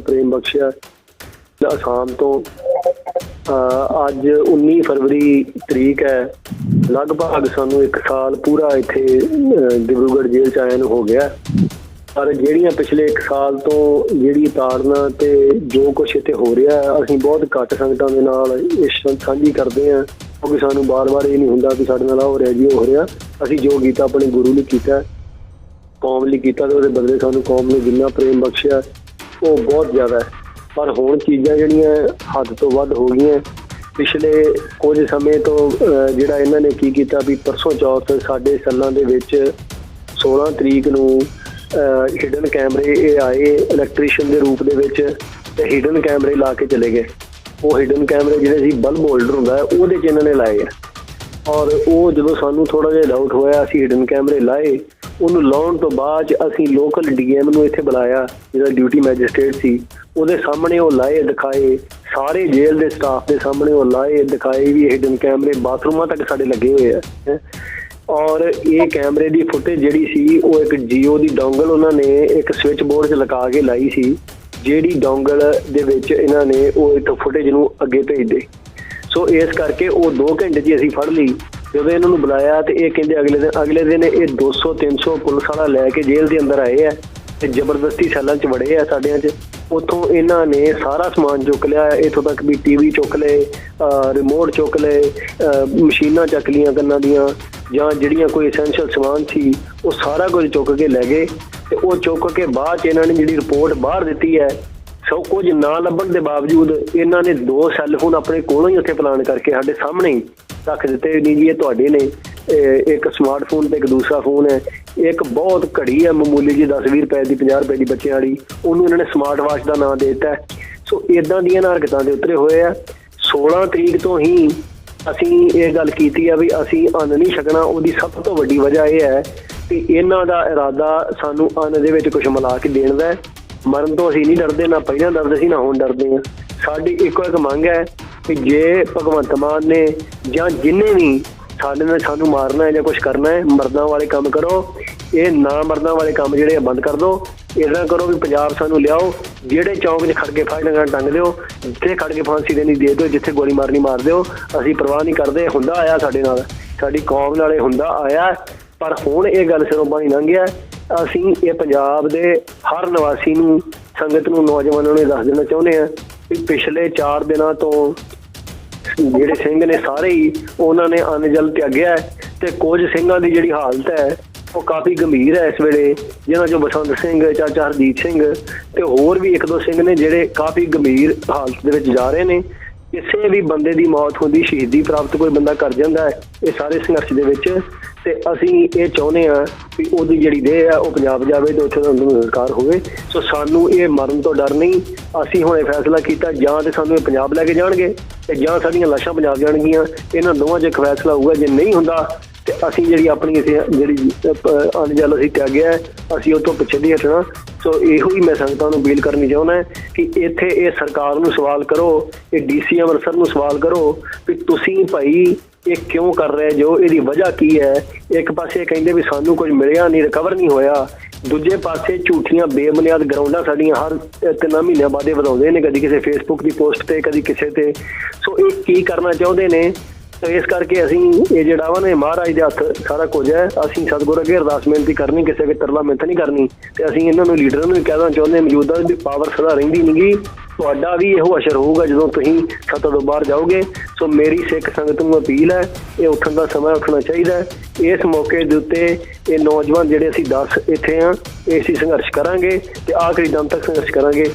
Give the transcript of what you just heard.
ਪ੍ਰੇਮ ਬਖਸ਼ਿਆ ਅਸਾਮ ਤੋਂ ਅਹ ਅੱਜ 19 ਫਰਵਰੀ ਤਰੀਕ ਹੈ ਲਗਭਗ ਸਾਨੂੰ 1 ਸਾਲ ਪੂਰਾ ਇੱਥੇ ਅਹ, ਡਿਬਰੂਗੜ੍ਹ ਜੇਲ੍ਹ ਚ ਆਇਆ ਨੂੰ ਹੋ ਗਿਆ। ਪਰ ਜਿਹੜੀਆਂ ਪਿਛਲੇ 1 ਸਾਲ ਤੋਂ ਜਿਹੜੀ ਤਾੜਨਾ ਤੇ ਜੋ ਕੁਝ ਇੱਥੇ ਹੋ ਰਿਹਾ ਅਸੀਂ ਬਹੁਤ ਘੱਟ ਸੰਗਤਾਂ ਦੇ ਨਾਲ ਇਸ ਸਾਂਝੀ ਕਰਦੇ ਹਾਂ ਕਿਉਂਕਿ ਸਾਨੂੰ ਬਾਰ-ਬਾਰ ਇਹ ਨਹੀਂ ਹੁੰਦਾ ਕਿ ਸਾਡੇ ਨਾਲ ਆਹ ਹੋ ਰਿਹਾ ਜੀ ਹੋ ਰਿਹਾ। ਅਸੀਂ ਜੋ ਕੀਤਾ ਆਪਣੇ ਗੁਰੂ ਲਈ ਕੀਤਾ ਕੌਮ ਲਈ ਕੀਤਾ ਤੇ ਉਹਦੇ ਬਦਲੇ ਸਾਨੂੰ ਕੌਮ ਨੇ ਜਿੰਨਾ ਪ੍ਰੇਮ ਬਖਸ਼ਿਆ ਉਹ ਬਹੁਤ ਜ਼ਿਆਦਾ ਹੈ। ਪਰ ਹੁਣ ਚੀਜ਼ਾਂ ਜਿਹੜੀਆਂ ਹੱਦ ਤੋਂ ਵੱਧ ਹੋ ਗਈਆਂ। ਪਿਛਲੇ ਕੁਝ ਸਮੇਂ ਤੋਂ ਜਿਹੜਾ ਇਹਨਾਂ ਨੇ ਕੀ ਕੀਤਾ ਵੀ ਪਰਸੋਂ ਚੌਥ ਸਾਡੇ ਸੱਲਾਂ ਦੇ ਵਿੱਚ 16 ਤਰੀਕ ਨੂੰ ਹਿਡਨ ਕੈਮਰੇ ਇਹ ਆਏ ਇਲੈਕਟ੍ਰੀਸ਼ੀਅਨ ਦੇ ਰੂਪ ਦੇ ਵਿੱਚ ਤੇ ਹਿਡਨ ਕੈਮਰੇ ਲਾ ਕੇ ਚਲੇ ਗਏ। ਉਹ ਹਿਡਨ ਕੈਮਰੇ ਜਿਹੜੇ ਸੀ ਬਲਬ ਹੋਲਡਰ ਹੁੰਦਾ ਹੈ, ਉਹਦੇ ਚ ਇਹਨਾਂ ਨੇ ਲਾਏ ਆ। ਔਰ ਉਹ ਜਦੋਂ ਸਾਨੂੰ ਥੋੜਾ ਜਿਹਾ ਡਾਊਟ ਹੋਇਆ, ਅਸੀਂ ਹਿਡਨ ਕੈਮਰੇ ਲਾਏ ਉਹਨੂੰ ਲਾਉਣ ਤੋਂ ਬਾਅਦ 'ਚ ਅਸੀਂ ਲੋਕਲ ਡੀਐਮ ਨੂੰ ਇੱਥੇ ਬੁਲਾਇਆ ਜਿਹੜਾ ਡਿਊਟੀ ਮੈਜਿਸਟ੍ਰੇਟ ਸੀ। ਉਹਦੇ ਸਾਹਮਣੇ ਉਹ ਲਾਏ ਦਿਖਾਏ, ਸਾਰੇ ਜੇਲ੍ਹ ਦੇ ਸਟਾਫ ਦੇ ਸਾਹਮਣੇ ਉਹ ਲਾਏ ਦਿਖਾਏ ਵੀ ਹਿਡਨ ਕੈਮਰੇ ਬਾਥਰੂਮਾਂ ਤੱਕ ਸਾਡੇ ਲੱਗੇ ਹੋਏ ਆ ਔਰ ਇਹ ਕੈਮਰੇ ਦੀ ਫੁਟੇਜ ਜਿਹੜੀ ਸੀ, ਉਹ ਇੱਕ ਜੀਓ ਦੀ ਡੋਂਗਲ ਉਹਨਾਂ ਨੇ ਇੱਕ ਸਵਿਚ ਬੋਰਡ 'ਚ ਲਗਾ ਕੇ ਲਾਈ ਸੀ, ਜਿਹੜੀ ਡੋਂਗਲ ਦੇ ਵਿੱਚ ਇਹਨਾਂ ਨੇ ਉਹ ਇੱਕ ਫੁਟੇਜ ਨੂੰ ਅੱਗੇ ਭੇਜਦੇ ਸੋ ਇਸ ਕਰਕੇ ਉਹ 2 ਘੰਟੇ 'ਚ ਅਸੀਂ ਫੜ ਲਈ। ਜਦੋਂ ਇਹਨਾਂ ਨੂੰ ਬੁਲਾਇਆ ਤੇ ਇਹ ਕਹਿੰਦੇ ਅਗਲੇ ਦਿਨ ਅਗਲੇ ਦਿਨ ਇਹ 200 300 ਪੁਲਿਸ ਵਾਲਾ ਲੈ ਕੇ ਜੇਲ੍ਹ ਦੇ ਅੰਦਰ ਆਏ ਆ ਤੇ ਜ਼ਬਰਦਸਤੀ ਸੈੱਲਾਂ 'ਚ ਵੜੇ ਆ ਸਾਡਿਆਂ 'ਚ। ਉੱਥੋਂ ਇਹਨਾਂ ਨੇ ਸਾਰਾ ਸਮਾਨ ਚੁੱਕ ਲਿਆ, ਇੱਥੋਂ ਤੱਕ ਵੀ ਟੀਵੀ ਚੁੱਕ ਲਏ ਰਿਮੋਟ ਚੁੱਕ ਲਏ ਮਸ਼ੀਨਾਂ ਚੱਕ ਲੀਆਂ ਕੰਨਾਂ ਦੀਆਂ, ਜਾਂ ਜਿਹੜੀਆਂ ਕੋਈ ਐਸੈਂਸ਼ੀਅਲ ਸਮਾਨ ਸੀ, ਉਹ ਸਾਰਾ ਕੁਝ ਚੁੱਕ ਕੇ ਲੈ ਗਏ। ਤੇ ਉਹ ਚੁੱਕ ਕੇ ਬਾਅਦ 'ਚ ਇਹਨਾਂ ਨੇ ਜਿਹੜੀ ਰਿਪੋਰਟ ਬਾਹਰ ਦਿੱਤੀ ਹੈ ਸੋ ਕੁਝ ਨਾ ਲੱਭਣ ਦੇ ਬਾਵਜੂਦ ਇਹਨਾਂ ਨੇ ਦੋ ਸੈੱਲ ਹੁਣ ਆਪਣੇ ਕੋਲੋਂ ਹੀ ਉੱਥੇ ਪਲਾਨ ਕਰਕੇ ਸਾਡੇ ਸਾਹਮਣੇ ਹੀ ਰੱਖ ਦਿੱਤੇ ਨਹੀਂ ਜੀ, ਇਹ ਤੁਹਾਡੇ ਨੇ। ਇਹ ਇੱਕ ਸਮਾਰਟਫੋਨ ਤੇ ਇੱਕ ਦੂਸਰਾ ਫੋਨ ਹੈ। ਇੱਕ ਬਹੁਤ ਘੜੀ ਹੈ ਮਾਮੂਲੀ ਜੀ 10 20 ਰੁਪਏ ਦੀ 50 ਰੁਪਏ ਦੀ ਬੱਚਿਆਂ ਵਾਲੀ। ਉਹਨੂੰ ਇਹਨਾਂ ਨੇ ਸਮਾਰਟ ਵਾਚ ਦਾ ਨਾਮ ਦੇ ਦਿੱਤਾ ਸੋ ਇਦਾਂ ਦੀਆਂ ਨਾ ਹਰਕਤਾਂ ਦੇ ਉਤਰੇ ਹੋਏ ਆ। 16 ਤਰੀਕ ਤੋਂ ਹੀ ਅਸੀਂ ਇਹ ਗੱਲ ਕੀਤੀ ਆ ਵੀ ਅਸੀਂ ਅੰਨ ਨਹੀਂ ਛਕਣਾ। ਉਹਦੀ ਸਭ ਤੋਂ ਵੱਡੀ ਵਜ੍ਹਾ ਇਹ ਹੈ ਕਿ ਇਹਨਾਂ ਦਾ ਇਰਾਦਾ ਸਾਨੂੰ ਅੰਨ ਦੇ ਵਿੱਚ ਕੁਝ ਮਿਲਾ ਕੇ ਦੇਣ ਦਾ ਮਰਨ ਤੋਂ ਅਸੀਂ ਨਹੀਂ ਡਰਦੇ, ਨਾ ਪਹਿਲਾਂ ਡਰਦੇ ਸੀ, ਨਾ ਹੁਣ ਡਰਦੇ ਹਾਂ। ਸਾਡੀ ਇੱਕੋ ਇੱਕ ਮੰਗ ਹੈ ਕਿ ਜੇ ਭਗਵੰਤ ਮਾਨ ਨੇ ਜਾਂ ਜਿੰਨੇ ਵੀ ਸਾਡੇ ਨਾਲ ਸਾਨੂੰ ਮਾਰਨਾ ਹੈ ਜਾਂ ਕੁਝ ਕਰਨਾ ਹੈ, ਮਰਦਾਂ ਵਾਲੇ ਕੰਮ ਕਰੋ, ਇਹ ਨਾ ਮਰਦਾਂ ਵਾਲੇ ਕੰਮ ਜਿਹੜੇ ਆ ਬੰਦ ਕਰ ਦਿਓ ਇਦਾਂ ਕਰੋ ਵੀ ਪੰਜਾਬ ਸਾਨੂੰ ਲਿਆਓ, ਜਿਹੜੇ ਚੌਂਕ 'ਚ ਖੜ ਕੇ ਫਾਇਲ ਲਗਾਣ ਟੰਗ ਦਿਓ, ਜਿੱਥੇ ਖੜ ਕੇ ਫਾਂਸੀ ਦੇਣੀ ਦੇ ਦਿਓ, ਜਿੱਥੇ ਗੋਲੀ ਮਾਰਨੀ ਮਾਰ ਦਿਓ, ਅਸੀਂ ਪਰਵਾਹ ਨਹੀਂ ਕਰਦੇ, ਹੁੰਦਾ ਆਇਆ ਸਾਡੇ ਨਾਲ। ਸਾਡੀ ਕੌਮ ਨਾਲੇ ਹੁੰਦਾ ਆਇਆ, ਪਰ ਹੁਣ ਇਹ ਗੱਲ ਸਿਰੋਂ ਪਾਣੀ ਲੰਘ ਅਸੀਂ ਇਹ ਪੰਜਾਬ ਦੇ ਹਰ ਨਿਵਾਸੀ ਨੂੰ, ਸੰਗਤ ਨੂੰ, ਨੌਜਵਾਨਾਂ ਨੂੰ ਇਹ ਦੱਸ ਦੇਣਾ ਚਾਹੁੰਦੇ ਆ ਕਿ ਪਿਛਲੇ 4 ਦਿਨਾਂ ਤੋਂ ਜਿਹੜੇ ਸਿੰਘ ਨੇ ਸਾਰੇ ਹੀ ਉਹਨਾਂ ਨੇ ਅੰਨ ਜਲ ਤਿਆਗਿਆ ਤੇ ਕੁਝ ਸਿੰਘਾਂ ਦੀ ਜਿਹੜੀ ਹਾਲਤ ਹੈ, ਉਹ ਕਾਫੀ ਗੰਭੀਰ ਹੈ ਇਸ ਵੇਲੇ, ਜਿਨ੍ਹਾਂ ਚੋਂ ਬਸੰਤ ਸਿੰਘ ਚਾਚਾ ਹਰਜੀਤ ਸਿੰਘ ਤੇ ਹੋਰ ਵੀ ਇੱਕ ਦੋ ਸਿੰਘ ਨੇ ਜਿਹੜੇ ਕਾਫੀ ਗੰਭੀਰ ਹਾਲਤ ਦੇ ਵਿੱਚ ਜਾ ਰਹੇ ਨੇ। ਕਿਸੇ ਵੀ ਬੰਦੇ ਦੀ ਮੌਤ ਹੁੰਦੀ, ਸ਼ਹੀਦੀ ਪ੍ਰਾਪਤ ਕੋਈ ਬੰਦਾ ਕਰ ਜਾਂਦਾ ਹੈ, ਇਹ ਸਾਰੇ ਸੰਘਰਸ਼ ਦੇ ਵਿੱਚ ਤੇ ਅਸੀਂ ਇਹ ਚਾਹੁੰਦੇ ਆ ਵੀ ਉਹਦੀ ਜਿਹੜੀ ਦੇਹ ਆ ਉਹ ਪੰਜਾਬ ਜਾਵੇ ਤੇ ਉੱਥੇ ਦਾ ਉਹਨੂੰ ਹੋਵੇ। ਸੋ ਸਾਨੂੰ ਇਹ ਮਰਨ ਤੋਂ ਡਰ ਨਹੀਂ। ਅਸੀਂ ਹੁਣ ਇਹ ਫੈਸਲਾ ਕੀਤਾ, ਜਾਂ ਤੇ ਸਾਨੂੰ ਇਹ ਪੰਜਾਬ ਲੈ ਕੇ ਜਾਣਗੇ, ਤੇ ਜਾਂ ਸਾਡੀਆਂ ਲਾਸ਼ਾਂ ਪੰਜਾਬ ਜਾਣਗੀਆਂ। ਇਹਨਾਂ ਦੋਵਾਂ 'ਚ ਇੱਕ ਫੈਸਲਾ ਹੋਊਗਾ। ਜੇ ਨਹੀਂ ਹੁੰਦਾ ਤੇ ਅਸੀਂ ਜਿਹੜੀ ਆਪਣੀ ਅਸੀਂ ਜਿਹੜੀ ਅਨਜਲ ਅਸੀਂ ਤਿਆਗਿਆ ਅਸੀਂ ਉਹ ਤੋਂ ਪਿੱਛੇ ਨਹੀਂ ਹਟਣਾ। ਸੋ ਇਹੋ ਹੀ ਮੈਂ ਸੰਗਤਾਂ ਨੂੰ ਅਪੀਲ ਕਰਨੀ ਚਾਹੁੰਦਾ ਕਿ ਇੱਥੇ ਇਹ ਸਰਕਾਰ ਨੂੰ ਸਵਾਲ ਕਰੋ, ਇਹ ਡੀਸੀ ਅੰਮ੍ਰਿਤਸਰ ਨੂੰ ਸਵਾਲ ਕਰੋ ਕਿ ਤੁਸੀਂ ਭਾਈ ਇਹ ਕਿਉਂ ਕਰ ਰਹੇ ਜੋ? ਇਹਦੀ ਵਜ੍ਹਾ ਕੀ ਹੈ? ਇੱਕ ਪਾਸੇ ਕਹਿੰਦੇ ਵੀ ਸਾਨੂੰ ਕੁਝ ਮਿਲਿਆ ਨਹੀਂ ਰਿਕਵਰ ਨਹੀਂ ਹੋਇਆ। ਦੂਜੇ ਪਾਸੇ ਝੂਠੀਆਂ ਬੇਬੁਨਿਆਦ ਗਰਾਊਂਡਾਂ ਸਾਡੀਆਂ ਹਰ ਤਿੰਨਾਂ ਮਹੀਨਿਆਂ ਬਾਅਦ ਇਹ ਵਧਾਉਂਦੇ ਨੇ, ਕਦੀ ਕਿਸੇ ਫੇਸਬੁੱਕ ਦੀ ਪੋਸਟ ਤੇ, ਕਦੀ ਕਿਸੇ ਤੇ। ਸੋ ਇਹ ਕੀ ਕਰਨਾ ਚਾਹੁੰਦੇ ਨੇ? ਤੇ ਇਸ ਕਰਕੇ ਅਸੀਂ ਇਹ ਜਿਹੜਾ ਵਾ ਨੇ ਮਹਾਰਾਜ ਦੇ ਹੱਥ ਸਾਰਾ ਕੁਝ ਹੈ। ਅਸੀਂ ਸਤਿਗੁਰੂ ਅੱਗੇ ਅਰਦਾਸ ਬੇਨਤੀ ਕਰਨੀ, ਕਿਸੇ ਵੀ ਤਰਲਾ ਮਿੰਤ ਨਹੀਂ ਕਰਨੀ। ਤੇ ਅਸੀਂ ਇਹਨਾਂ ਨੂੰ, ਲੀਡਰਾਂ ਨੂੰ ਵੀ ਕਹਿਣਾ ਚਾਹੁੰਦੇ ਮੌਜੂਦਾ ਵੀ ਪਾਵਰ ਸਦਾ ਰਹਿੰਦੀ ਨਹੀਂਗੀ ਤੁਹਾਡਾ ਵੀ ਇਹੋ ਅਸਰ ਹੋਊਗਾ ਜਦੋਂ ਤੁਸੀਂ ਸੱਤਾ ਤੋਂ ਬਾਹਰ ਜਾਓਗੇ। ਸੋ ਮੇਰੀ ਸਿੱਖ ਸੰਗਤ ਨੂੰ ਅਪੀਲ ਹੈ, ਇਹ ਉੱਠਣ ਦਾ ਸਮਾਂ ਉੱਠਣਾ ਚਾਹੀਦਾ ਇਸ ਮੌਕੇ ਦੇ ਉੱਤੇ ਇਹ ਨੌਜਵਾਨ ਜਿਹੜੇ ਅਸੀਂ 10 ਇੱਥੇ ਆ, ਇਹ ਅਸੀਂ ਸੰਘਰਸ਼ ਕਰਾਂਗੇ ਤੇ ਆਖਰੀ ਦਮ ਤੱਕ ਸੰਘਰਸ਼ ਕਰਾਂਗੇ।